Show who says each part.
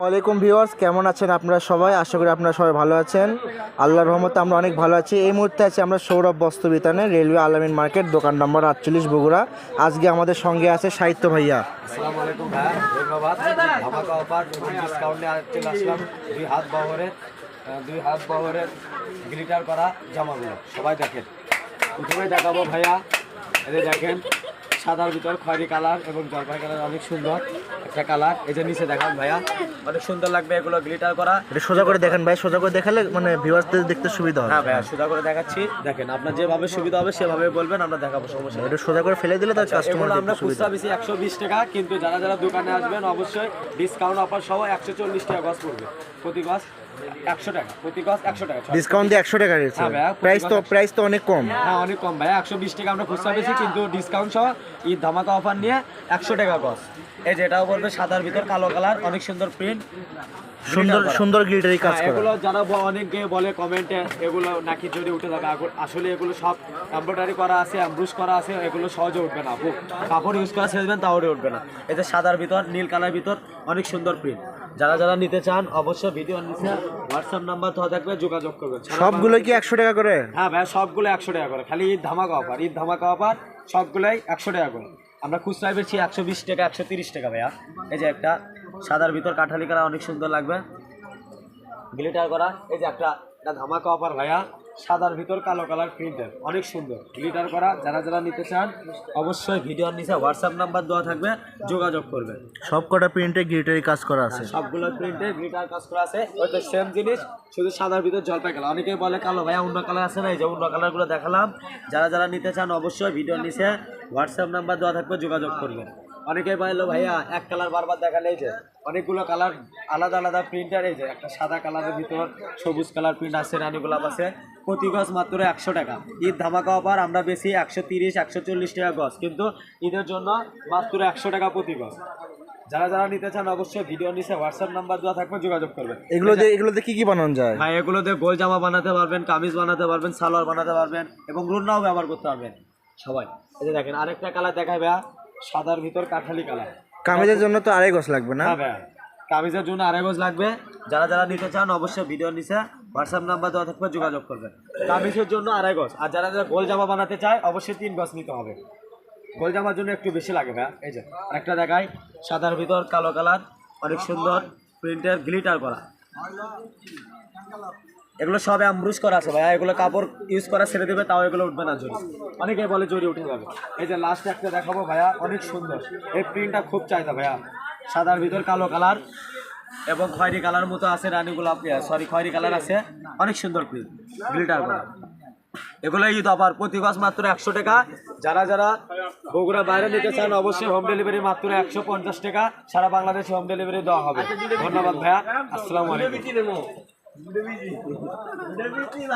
Speaker 1: ওয়ালাইকুম ভিউয়ার্স, কেমন আছেন আপনারা সবাই? আশা করি আপনারা সবাই ভালো আছেন। আল্লাহর রহমতে আমরা অনেক ভালো আছি। এই মুহূর্তে আছি আমরা সৌরভ বস্ত্র বিতানে রেলওয়ে আলামিন মার্কেট, দোকান নম্বর আটচল্লিশ বগুড়া। আজকে আমাদের সঙ্গে আছে সাহিত্য ভাইয়া।
Speaker 2: দুই হাত গ্লিটার করা জামাগুলো। সবাই দেখেন। প্রথমে দেখাবো ভাইয়া। যে দেখেন সাদার ভিতর খয়েরি কালার এবং জলপাই কালার অনেক সুন্দর একটা কালার। এই যে নিচে দেখান ভাইয়া অনেক সুন্দর লাগবে এগুলো গ্লিটার করা।
Speaker 1: এটা সোজা করে দেখেন ভাই সোজা করে দেখালে মানে ভিউয়ার্সদের দেখতে সুবিধা হবে।
Speaker 2: হ্যাঁ ভাইয়া সোজা করে দেখাচ্ছি। দেখেন আপনার যেভাবে সুবিধা হবে সেভাবে বলবেন আমরা দেখাবো সমস্যা
Speaker 1: এটা সোজা করে ফেলে দিলে তার কাস্টমার
Speaker 2: আমরা
Speaker 1: দেখতে সুবিধা
Speaker 2: খুচরা বেশি একশো বিশ টাকা কিন্তু যারা যারা দোকানে আসবেন অবশ্যই ডিসকাউন্ট অফার সহ একশো চল্লিশ টাকা গজ পড়বে প্রতি গজ। একশো টাকা প্রতি গজ একশো টাকা
Speaker 1: ডিসকাউন্ট দিয়ে একশো টাকা রয়েছে
Speaker 2: হ্যাঁ
Speaker 1: প্রাইস তো প্রাইস তো অনেক কম।
Speaker 2: হ্যাঁ অনেক কম ভাই একশো বিশ টাকা আমরা খুচরা বেশি কিন্তু ডিসকাউন্ট সহ ঈদ ধামাকা অফার নিয়ে একশো টাকা এই যেটাও বলবে সাদার ভিতর কালো কালার অনেক সুন্দর প্রিন্ট
Speaker 1: সুন্দর সুন্দর কাজ
Speaker 2: হ্যাঁ, এগুলো যারা অনেকে বলে কমেন্টে এগুলো নাকি উঠে থাকে আসলে এগুলো সব এমব্রয়ডারি করা আছে করা আছে এগুলো সহজে উঠবে না কাপড় ইউজ করা ছেড়ে দেবেন তাহলে উঠবে না। এতে সাদার ভিতর নীল কালার ভিতর অনেক সুন্দর প্রিন্ট যারা যারা নিতে চান অবশ্যই ভিডিও নিচে হোয়াটসঅ্যাপ নাম্বার তো থাকবে যোগাযোগ করবেন।
Speaker 1: সবগুলো কি একশো টাকা করে?
Speaker 2: হ্যাঁ ভাই সবগুলো একশো টাকা করে। খালি ঈদ ধামাকা অফার ঈদ ধামাকা অফার সবগুলোই একশো টাকা করে। আমরা খুচরাই পেয়েছি একশো বিশ টাকা একশো তিরিশ টাকা ভাইয়া। এই যে একটা সাদার ভিতর কাঠালি করা অনেক সুন্দর লাগবে। গ্লিটার করা এই যে একটা একটা ধামাকা অফার ভাইয়া। সাদার ভিতর কালো কালার প্রিন্টের অনেক সুন্দর। গ্লিটার করা যারা যারা নিতে চান অবশ্যই ভিডিওর নিচে হোয়াটসঅ্যাপ নাম্বার দেওয়া থাকবে যোগাযোগ করবেন।
Speaker 1: সব কটা প্রিন্টে গিটারি কাজ করা আছে।
Speaker 2: সবগুলো প্রিন্টে গ্লিটার কাজ করা আছে। ওই তো সেম জিনিস শুধু সাদার ভিতর জলপাই কালার অনেকে বলে কালো ভাইয়া অন্য কালার আছে না? এই যে অন্য কালারগুলো দেখালাম। যারা যারা নিতে চান অবশ্যই ভিডিওর নিচে হোয়াটসঅ্যাপ নাম্বার দেওয়া থাকবে যোগাযোগ করবেন। অনেকে বলল ভাইয়া এক কালার বারবার দেখালে যে অনেকগুলো কালার আলাদা আলাদা প্রিন্টার এই যে একটা সাদা কালারের ভিতর সবুজ কালার প্রিন্ট আছে রানী গোলাপ আছে। প্রতি গজ মাত্র একশো টাকা। ঈদ ধামাকা অফার আমরা বেশি একশো তিরিশ একশো চল্লিশ টাকা গজ কিন্তু ঈদের জন্য মাত্র একশো টাকা প্রতি গজ। যারা যারা নিতে চান অবশ্যই ভিডিও নিচে হোয়াটসঅ্যাপ নাম্বার দেওয়া থাকবে যোগাযোগ করবেন।
Speaker 1: এগুলো দিয়ে এগুলোতে কি কি বানানো যায়?
Speaker 2: ভাই এগুলো দিয়ে গোল জামা বানাতে পারবেন কামিজ বানাতে পারবেন সালোয়ার বানাতে পারবেন এবং রুন্নাও ব্যবহার করতে পারবেন। সবাই এই যে দেখেন আরেকটা কালার দেখাই ভাইয়া। সাদার ভিতর কাঠালি কালার।
Speaker 1: কামিজের জন্য তো আড়াই গজ লাগবে না?
Speaker 2: হ্যাঁ কামিজের জন্য আড়াই গজ লাগবে। যারা যারা নিতে চান অবশ্যই ভিডিও নিচে হোয়াটসঅ্যাপ নাম্বার দেওয়া থাকবে যোগাযোগ করবেন। কামিজের জন্য আড়াই গজ। আর যারা যারা গোল জামা বানাতে চায় অবশ্যই তিন গজ নিতে হবে। গোল জামার জন্য একটু বেশি লাগে ভাইয়া এই যে একটা দেখায় সাদার ভিতর কালো কালার অনেক সুন্দর প্রিন্টের গ্লিটার করা। এগুলো সব অ্যাম্ব্রুশ করা আছে ভাইয়া। এগুলো কাপড় ইউজ করা ছেড়ে দেবে, তাও এগুলো উঠবে না জরি। অনেকে বলে জরি উঠে যাবে। এই যে লাস্ট একটা দেখাবো ভাইয়া, অনেক সুন্দর। এই প্রিন্টটা খুব চাহিদা ভাইয়া। সাদার ভিতর কালো কালার এবং খয়েরি কালার মতো আছে রানী গোলাপ সরি খয়েরি কালার আছে। অনেক সুন্দর প্রিন্ট গ্লিটার করা। এগুলো ঈদ অফার প্রতি গজ মাত্র একশো টাকা। যারা যারা বগুড়া বাইরে নিতে চান, অবশ্যই হোম ডেলিভারি মাত্র একশো পঞ্চাশ টাকা। সারা বাংলাদেশে হোম ডেলিভারি দেওয়া হবে। ধন্যবাদ ভাইয়া। আসসালামু আলাইকুম। Luigi. Luigi,